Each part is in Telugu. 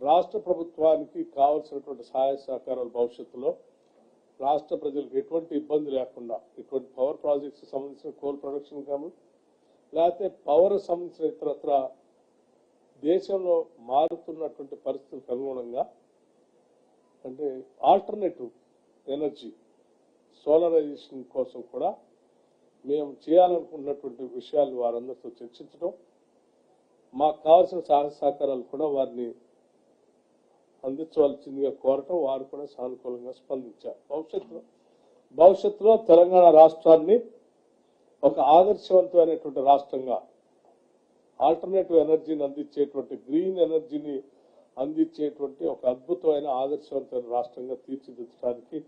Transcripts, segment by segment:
రాష్ట్ర ప్రభుత్వానికి కావలసినటువంటి సహాయ సహకారాలు భవిష్యత్తులో రాష్ట్ర ప్రజలకు ఎటువంటి ఇబ్బంది లేకుండా ఇటువంటి పవర్ ప్రాజెక్ట్స్ సంబంధించిన కోల్ ప్రొడక్షన్ కానీ లేకపోతే పవర్ సంబంధించిన ఇతరత్ర దేశంలో మారుతున్నటువంటి పరిస్థితులకు అనుగుణంగా అంటే ఆల్టర్నేటివ్ ఎనర్జీ సోలరైజేషన్ కోసం కూడా మేము చేయాలనుకున్నటువంటి విషయాలు వారందరితో చర్చించడం మాకు కావాల్సిన సహాయ సహకారాలు కూడా వారిని అందించవలసిందిగా కోరటం వారు కూడా సానుకూలంగా స్పందించారు. భవిష్యత్తులో భవిష్యత్తులో తెలంగాణ రాష్ట్రాన్ని ఒక ఆదర్శవంతమైనటువంటి రాష్ట్రంగా ఆల్టర్నేటివ్ ఎనర్జీని అందించేటువంటి గ్రీన్ ఎనర్జీని అందించేటువంటి ఒక అద్భుతమైన ఆదర్శవంతమైన రాష్ట్రంగా తీర్చిదిద్దడానికి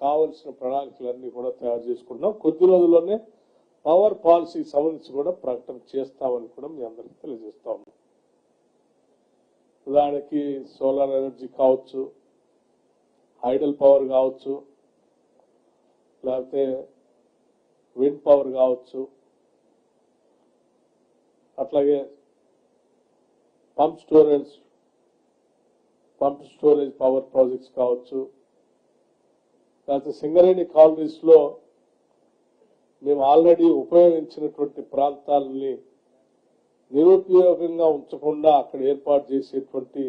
కావలసిన ప్రణాళికలన్నీ కూడా తయారు చేసుకుంటున్నాం. కొద్ది రోజుల్లోనే పవర్ పాలసీ సంబంధించి కూడా ప్రకటన చేస్తామని కూడా మీ అందరికీ తెలియజేస్తా ఉన్నాం. ఉదాహరణకి సోలార్ ఎనర్జీ కావచ్చు హైడల్ పవర్ కావచ్చు లేకపోతే విండ్ పవర్ కావచ్చు అట్లాగే pump storage pump storage power projects కావచ్చు. లేకపోతే సింగరేణి కాలనీస్లో మేము ఆల్రెడీ ఉపయోగించినటువంటి ప్రాంతాలని నిరుపయోగంగా ఉంచకుండా అక్కడ ఏర్పాటు చేసేటువంటి